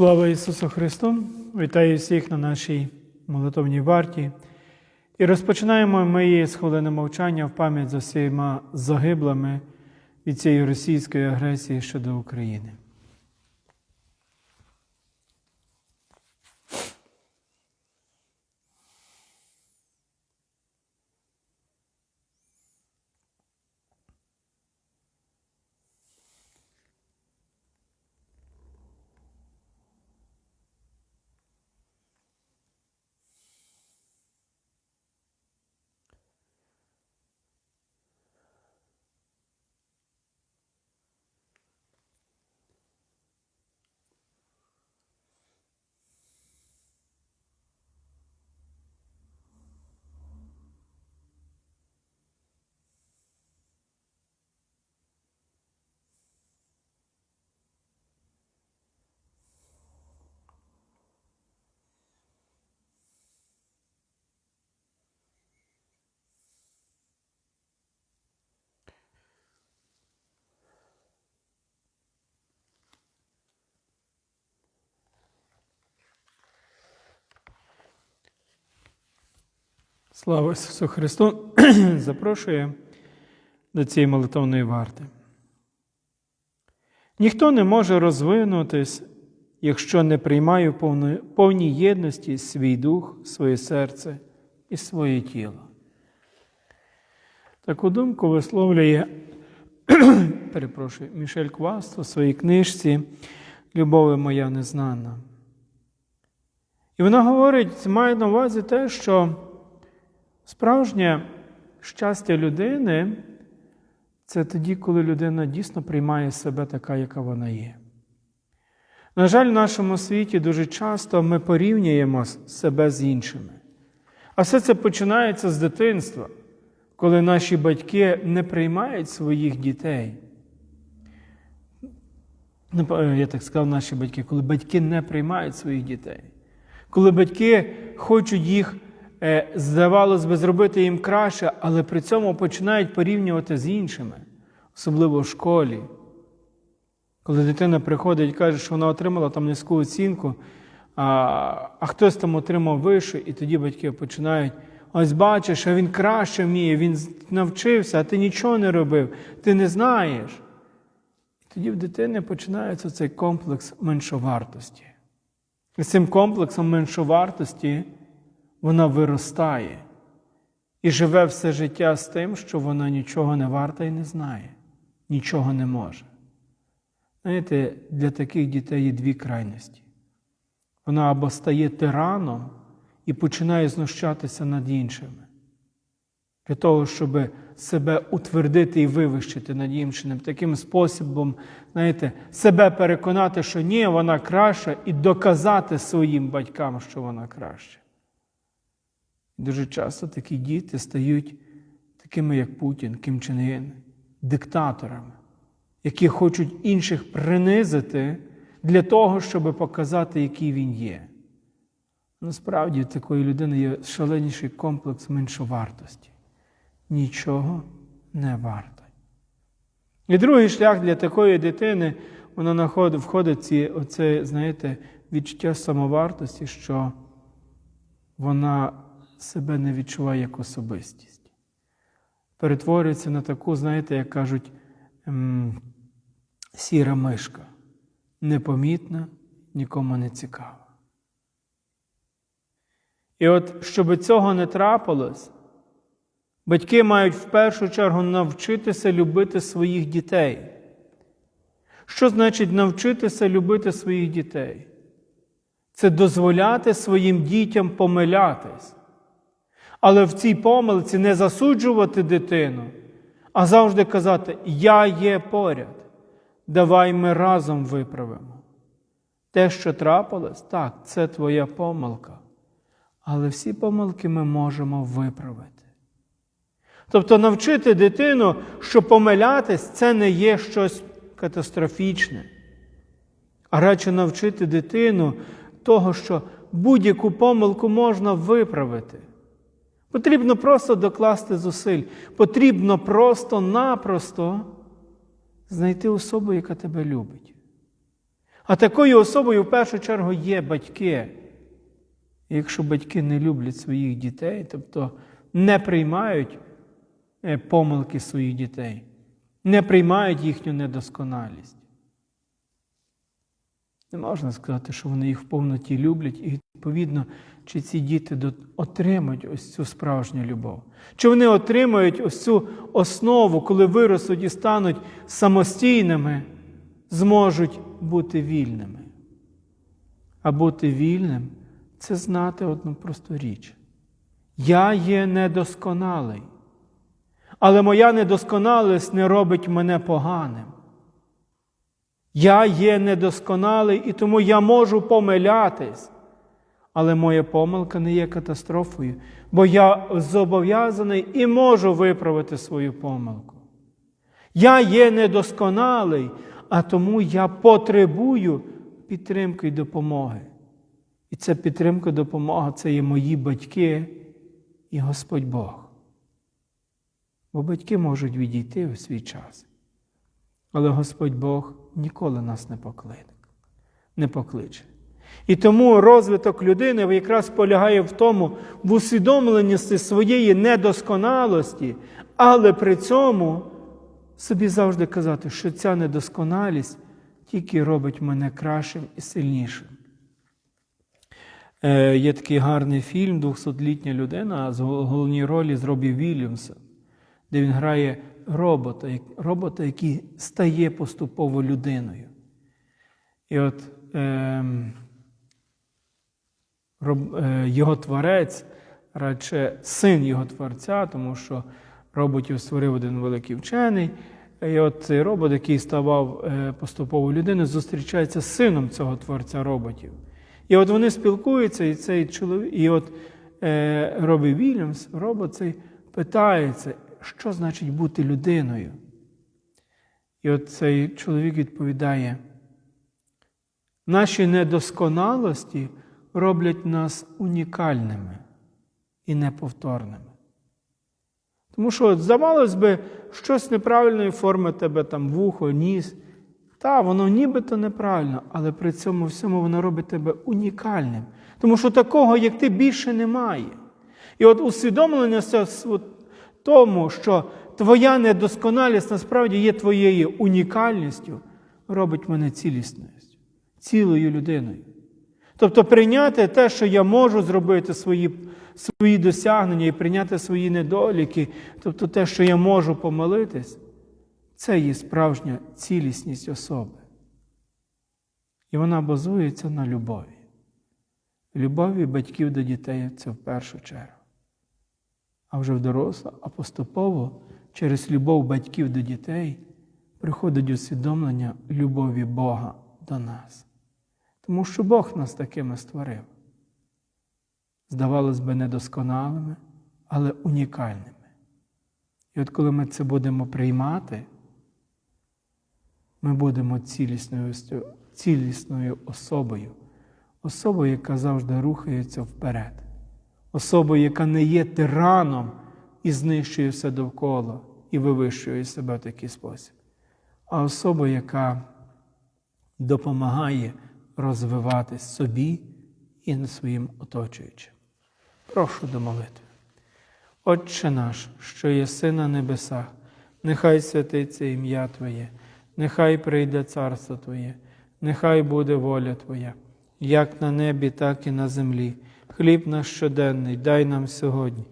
Слава Ісусу Христу! Вітаю всіх на нашій молитовній варті. І розпочинаємо ми з хвилини мовчання в пам'ять за всіма загиблими від цієї російської агресії щодо України. Слава Ісусу Христу! Запрошую до цієї молитовної варти. Ніхто не може розвинутись, якщо не приймає в повній єдності свій дух, своє серце і своє тіло. Таку думку висловлює перепрошую, Мішель Кваст у своїй книжці Любови моя незнана. І вона говорить, має на увазі те, що Справжнє щастя людини це тоді, коли людина дійсно приймає себе така, яка вона є. На жаль, в нашому світі дуже часто ми порівнюємо себе з іншими. А все це починається з дитинства, коли наші батьки не приймають своїх дітей. Ну, Я так сказав, наші батьки, коли батьки не приймають своїх дітей, коли батьки хочуть їх здавалось би, зробити їм краще, але при цьому починають порівнювати з іншими, особливо в школі. Коли дитина приходить і каже, що вона отримала там низьку оцінку, а а хтось там отримав вище, і тоді батьки починають: ось бачиш, а він краще вміє, він навчився, а ти нічого не робив, ти не знаєш. І тоді в дитини починається цей комплекс меншовартості. І з цим комплексом меншовартості вона виростає і живе все життя з тим, що вона нічого не варта і не знає, нічого не може. Знаєте, для таких дітей є дві крайності. Вона або стає тираном і починає знущатися над іншими, для того, щоб себе утвердити і вивищити над іншим, таким способом, знаєте, себе переконати, що ні, вона краща, і доказати своїм батькам, що вона краща. Дуже часто такі діти стають такими, як Путін, Ким Чен Ін, диктаторами, які хочуть інших принизити для того, щоб показати, який він є. Насправді, такої людини є шаленіший комплекс меншовартості. Нічого не варто. І другий шлях для такої дитини, вона входить ці, оце, знаєте, відчуття самовартості, що вона себе не відчуває як особистість. Перетворюється на таку, знаєте, як кажуть, сіра мишка, непомітна, нікому не цікава. І от, щоб цього не трапилось, батьки мають в першу чергу навчитися любити своїх дітей. Що значить навчитися любити своїх дітей? Це дозволяти своїм дітям помилятись. Але в цій помилці не засуджувати дитину, а завжди казати: Я є поряд. Давай ми разом виправимо. Те, що трапилось, так, це твоя помилка. Але всі помилки ми можемо виправити. Тобто навчити дитину, що помилятись це не є щось катастрофічне, а радше навчити дитину того, що будь-яку помилку можна виправити. Потрібно просто докласти зусиль. Потрібно просто-напросто знайти особу, яка тебе любить. А такою особою в першу чергу є батьки. І якщо батьки не люблять своїх дітей, тобто не приймають е, помилки своїх дітей, не приймають їхню недосконалість, не можна сказати, що вони їх в повноті люблять, відповідно, чи ці діти отримають ось цю справжню любов. Чи вони отримають ось цю основу, коли виростуть і стануть самостійними, зможуть бути вільними. А бути вільним це знати одну просту річ. Я є недосконалий, але моя недосконалість не робить мене поганим. Я є недосконалий і тому я можу помилятись. Але моя помилка не є катастрофою, бо я зобов'язаний і можу виправити свою помилку. Я є недосконалий, а тому я потребую підтримки і допомоги. І ця підтримка допомога це є мої батьки і Господь Бог. Бо батьки можуть відійти у свій час. Але Господь Бог ніколи нас не не покличе. І тому розвиток людини якраз полягає в тому, в усвідомленості своєї недосконалості, але при цьому собі завжди казати, що ця недосконалість тільки робить мене кращим і сильнішим. Е, є такий гарний фільм «200-літня людина, з головній ролі з Робі Вільямсом, де він грає робота, робота, який стає поступово людиною. І от е, його творець, радше син його творця, тому що роботів створив один великий вчений. І от цей робот, який ставав е, поступово людиною, зустрічається з сином цього творця роботів. І от вони спілкуються, і цей чоловік, і от е, Робі Вільямс, робот цей питається, що значить бути людиною. І от цей чоловік відповідає: наші недосконалості роблять нас унікальними і неповторними. Тому що, здавалось би, щось неправильної форми тебе там вухо, ніс. Та, воно нібито неправильно, але при цьому всьому воно робить тебе унікальним. Тому що такого, як ти, більше немає. І от усвідомлення от тому, що твоя недосконалість насправді є твоєю унікальністю, робить мене цілісною, цілою людиною. Тобто прийняти те, що я можу зробити свої, свої досягнення і прийняти свої недоліки, тобто те, що я можу помилитись, це є справжня цілісність особи. І вона базується на любові. Любові батьків до дітей це в першу чергу. А вже в доросло, а поступово через любов батьків до дітей приходить усвідомлення любові Бога до нас. Тому що Бог нас такими створив. Здавалось би, недосконалими, але унікальними. І от коли ми це будемо приймати, ми будемо цілісною, цілісною особою, особою, яка завжди рухається вперед, особою, яка не є тираном і знищує все довкола і вивищує себе в такий спосіб, а особою, яка допомагає розвиватись собі і своїм оточуючим. Прошу до молитви. Отче наш, що єси на небесах, нехай святиться ім'я Твоє, нехай прийде царство Твоє, нехай буде воля Твоя, як на небі, так і на землі. Хліб наш щоденний, дай нам сьогодні,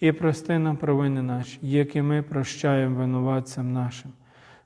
і прости нам провини наші, як і ми прощаємо винуватцям нашим.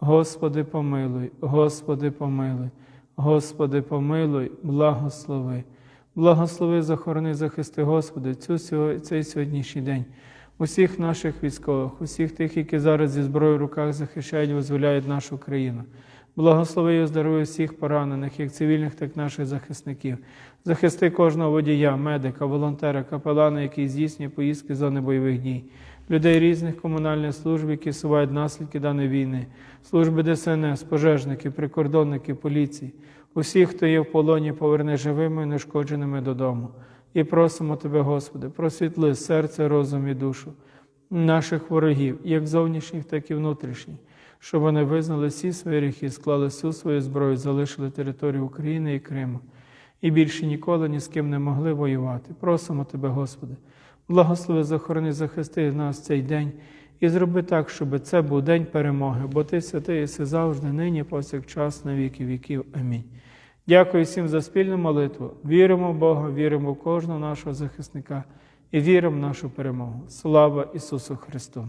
Господи, помилуй, Господи, помилуй, Господи, помилуй, благослови. Благослови, захорони, захисти, Господи, цю, цей сьогоднішній день. Усіх наших військових, усіх тих, які зараз зі зброєю в руках захищають, визволяють нашу країну. Благослови і оздорови всіх поранених, як цивільних, так і наших захисників. Захисти кожного водія, медика, волонтера, капелана, який здійснює поїздки з зони бойових дій, людей різних комунальних служб, які сувають наслідки даної війни, служби ДСНС, пожежники, прикордонники, поліції, усіх, хто є в полоні, поверни живими і нешкодженими додому. І просимо Тебе, Господи, просвітли серце, розум і душу наших ворогів, як зовнішніх, так і внутрішніх, щоб вони визнали всі свої гріхи, склали всю свою зброю, залишили територію України і Криму. І більше ніколи ні з ким не могли воювати. Просимо Тебе, Господи, благослови, захорони, захисти нас цей день і зроби так, щоб це був день перемоги, бо Ти святий єси завжди, нині, повсякчас, на віки віків. Амінь. Дякую всім за спільну молитву. Віримо в Бога, віримо в кожного нашого захисника і віримо в нашу перемогу. Слава Ісусу Христу!